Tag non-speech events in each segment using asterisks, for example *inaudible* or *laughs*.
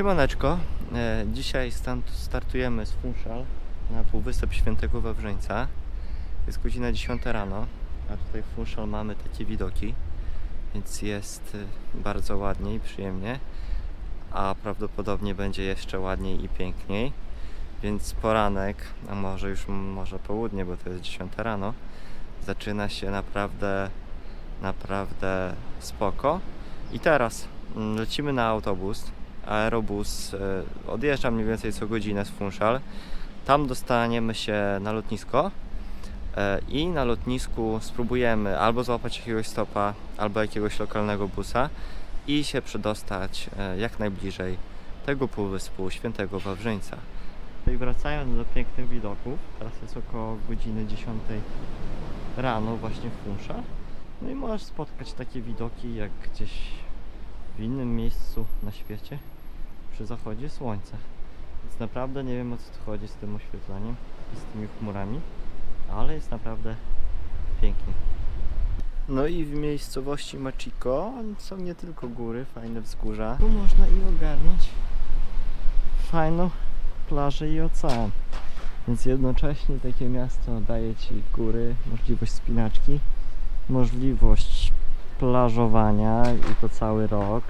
Siemaneczko, e, dzisiaj startujemy z Funchal na Półwysep Świętego Wawrzyńca. Jest godzina 10 rano, a tutaj w Funchal mamy takie widoki, więc jest e, bardzo ładnie i przyjemnie, a prawdopodobnie będzie jeszcze ładniej i piękniej. Więc poranek, a może już może południe, bo to jest 10 rano, zaczyna się naprawdę, naprawdę spoko. I teraz mm, lecimy na autobus. Aerobus e, odjeżdża mniej więcej co godzinę z Funchal. Tam dostaniemy się na lotnisko e, i na lotnisku spróbujemy albo złapać jakiegoś stopa, albo jakiegoś lokalnego busa i się przedostać e, jak najbliżej tego półwyspu Świętego Wawrzyńca. I wracając do pięknych widoków, teraz jest około godziny 10 rano właśnie w Funchal. No i możesz spotkać takie widoki jak gdzieś w innym miejscu na świecie przy zachodzie słońca. Więc naprawdę nie wiem o co tu chodzi z tym oświetleniem i z tymi chmurami, ale jest naprawdę pięknie. No i w miejscowości Machiko są nie tylko góry, fajne wzgórza. Tu można i ogarnąć fajną plażę i ocean. Więc jednocześnie takie miasto daje Ci góry, możliwość spinaczki, możliwość plażowania i to cały rok.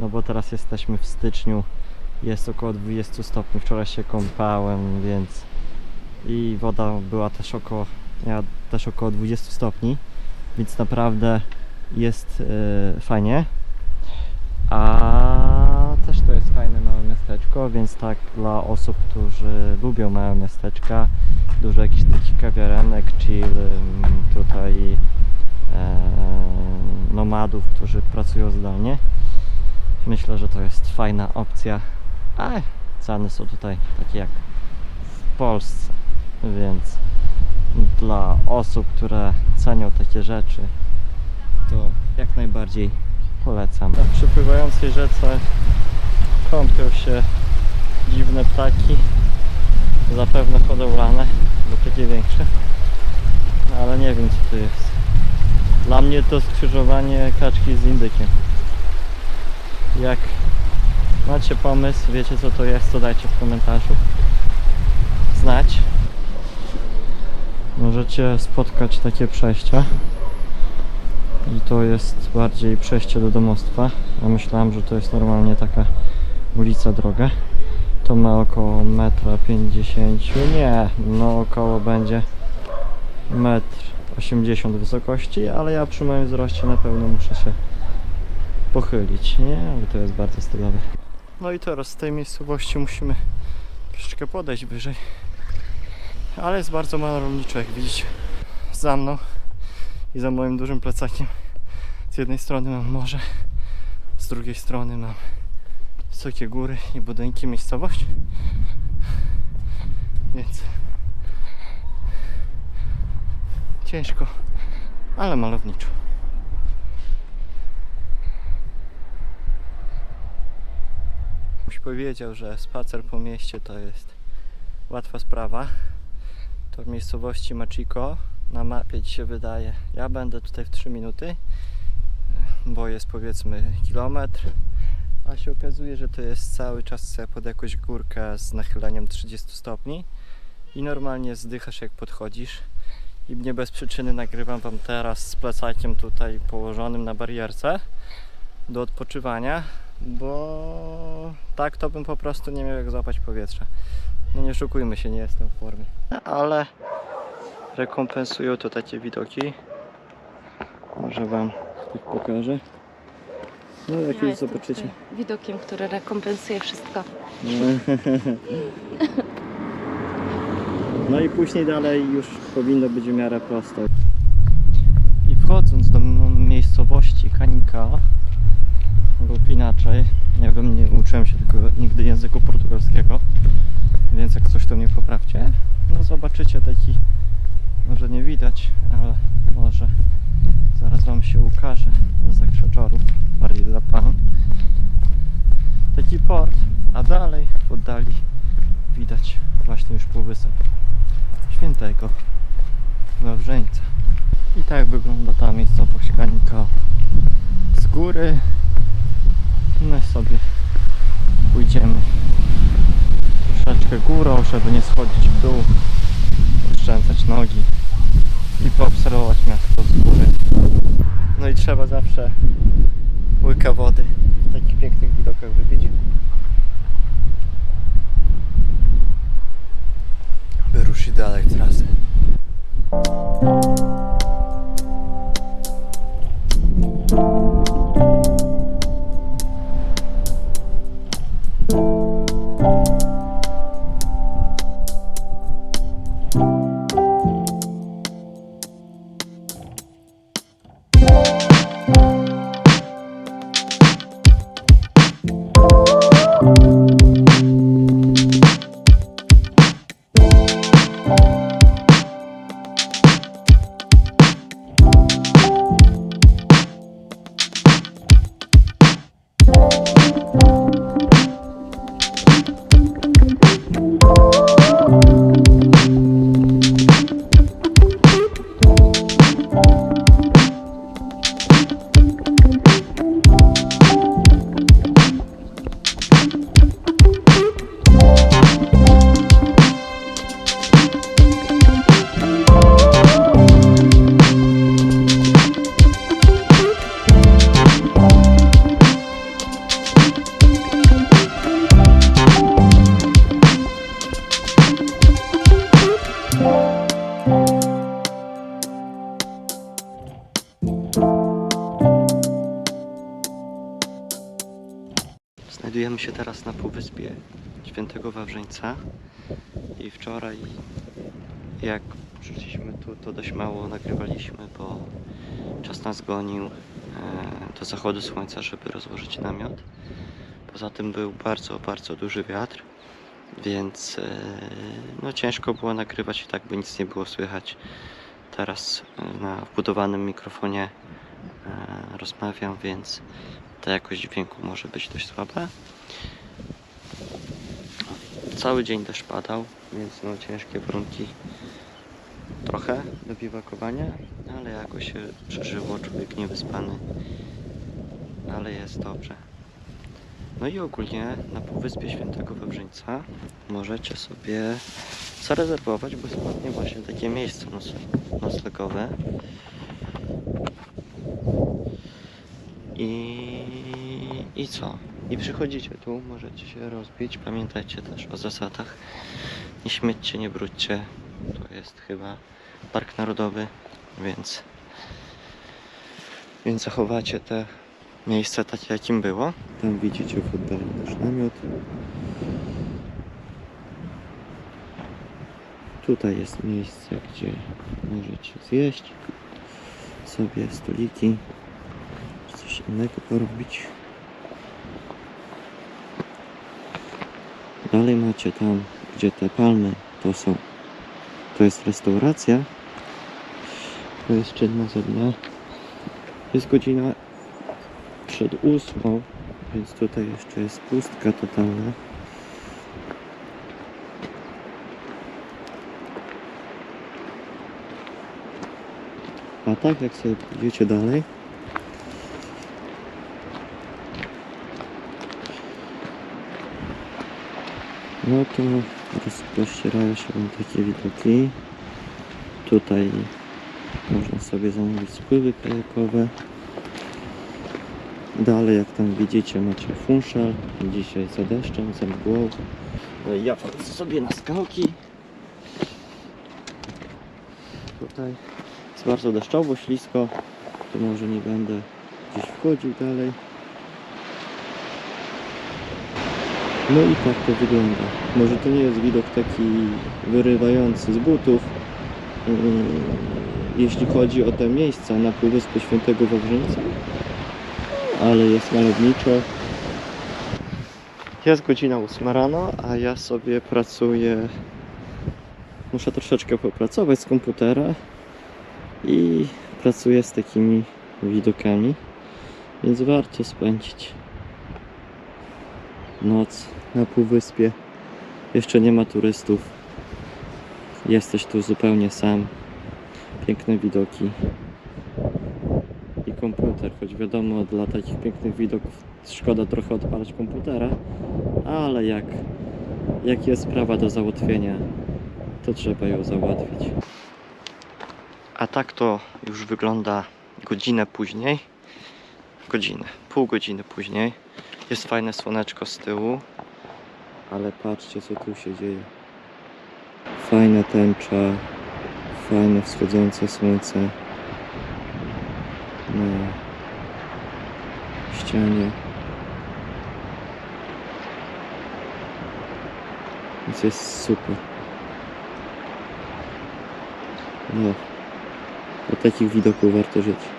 No bo teraz jesteśmy w styczniu, jest około 20 stopni. Wczoraj się kąpałem, więc i woda była też około, miała też około 20 stopni, więc naprawdę jest e, fajnie. A też to jest fajne małe miasteczko, więc tak dla osób, którzy lubią małe miasteczka, dużo jakichś takich kawiarenek, chill, ym, tutaj e, nomadów, którzy pracują zdalnie. Myślę, że to jest fajna opcja. A ceny są tutaj takie jak w Polsce, więc dla osób, które cenią takie rzeczy, to jak najbardziej polecam. Na przypływającej rzece kąpią się dziwne ptaki, zapewne hodowlane, bo takie większe, no, ale nie wiem co to jest. Dla mnie to skrzyżowanie kaczki z indykiem. Jak macie pomysł, wiecie co to jest, to dajcie w komentarzu znać. Możecie spotkać takie przejścia. I to jest bardziej przejście do domostwa. Ja myślałem, że to jest normalnie taka ulica, droga. To ma około 1,50 m. Nie, no około będzie 1,80 m wysokości, ale ja przy moim wzroście na pewno muszę się pochylić, nie? Ale to jest bardzo stylowe. No i teraz z tej miejscowości musimy troszeczkę podejść wyżej. Ale jest bardzo mało rolniczo, jak widzicie. Za mną i za moim dużym plecakiem. Z jednej strony mam morze, z drugiej strony mam wysokie góry i budynki, miejscowość. Więc ciężko, ale malowniczo. Powiedział, że spacer po mieście to jest łatwa sprawa. To w miejscowości Machiko na mapie ci się wydaje. Ja będę tutaj w 3 minuty, bo jest powiedzmy kilometr, a się okazuje, że to jest cały czas pod jakąś górkę z nachyleniem 30 stopni i normalnie zdychasz jak podchodzisz. I nie bez przyczyny nagrywam Wam teraz z plecakiem tutaj położonym na barierce do odpoczywania, bo tak to bym po prostu nie miał jak złapać powietrza. No nie szukujmy się, nie jestem w formie. Ale rekompensują to takie widoki. Może Wam ich pokażę. No jak Ja już zobaczycie. Widokiem, który rekompensuje wszystko. *laughs* No i później dalej już powinno być w miarę prosto. Języku portugalskiego, więc jak coś to mnie poprawcie. No zobaczycie taki, może nie widać, ale może zaraz Wam się ukaże za krzaczorów, bardziej dla Pan. Taki port, a dalej w oddali widać właśnie już półwysep świętego Wawrzeńca. I tak wygląda ta miejscowość Kanika z góry. My sobie troszeczkę górą, żeby nie schodzić w dół, oszczędzać nogi i poobserwować miasto z góry. No i trzeba zawsze łyka wody w takich pięknych widokach wypić. By ruszyć dalej w trasę. Znajdujemy się teraz na półwyspie Świętego Wawrzyńca i wczoraj jak przyszliśmy tu, to dość mało nagrywaliśmy, bo czas nas gonił e, do zachodu słońca, żeby rozłożyć namiot. Poza tym był bardzo, bardzo duży wiatr, więc e, no ciężko było nagrywać i tak by nic nie było słychać. Teraz e, na wbudowanym mikrofonie rozmawiam, więc ta jakość dźwięku może być dość słaba. Cały dzień deszcz padał, więc no ciężkie warunki trochę do biwakowania, ale jakoś się przeżyło, człowiek niewyspany, ale jest dobrze. No i ogólnie na Półwyspie Świętego Wawrzyńca możecie sobie zarezerwować bezpłatnie właśnie takie miejsce noc- noclegowe. I, I co? I przychodzicie tu, możecie się rozbić. Pamiętajcie też o zasadach. Nie śmiećcie, nie brudźcie. To jest chyba park narodowy, więc więc zachowacie te miejsce takie jakim było. Tam widzicie w oddali nasz namiot. Tutaj jest miejsce, gdzie możecie zjeść sobie stoliki coś innego porobić. Dalej macie tam, gdzie te palmy to są. To jest restauracja. To jest czynna za dnia. Jest godzina przed ósmą, więc tutaj jeszcze jest pustka totalna. A tak jak sobie pójdziecie dalej, no to rozpościerają się takie widoki. Tutaj można sobie zamówić spływy kajakowe. Dalej, jak tam widzicie, macie funszal. Dzisiaj za deszczem, za mgłą. No i ja wchodzę sobie na skałki. Tutaj jest bardzo deszczowo, ślisko. To może nie będę gdzieś wchodził dalej. No i tak to wygląda. Może to nie jest widok taki wyrywający z butów, yy, jeśli chodzi o te miejsca na Półwyspie Świętego Wawrzyńca, ale jest malowniczo. Jest godzina 8 rano, a ja sobie pracuję. Muszę troszeczkę popracować z komputera i pracuję z takimi widokami, więc warto spędzić noc na półwyspie. Jeszcze nie ma turystów. Jesteś tu zupełnie sam. Piękne widoki. I komputer, choć wiadomo, dla takich pięknych widoków szkoda trochę odpalać komputera, ale jak Jak jest sprawa do załatwienia, to trzeba ją załatwić. A tak to już wygląda godzinę później. Godzinę, pół godziny później. Jest fajne słoneczko z tyłu. Ale patrzcie co tu się dzieje. Fajna tęcza, fajne wschodzące słońce na ścianie. Więc jest super. No. Do takich widoków warto żyć.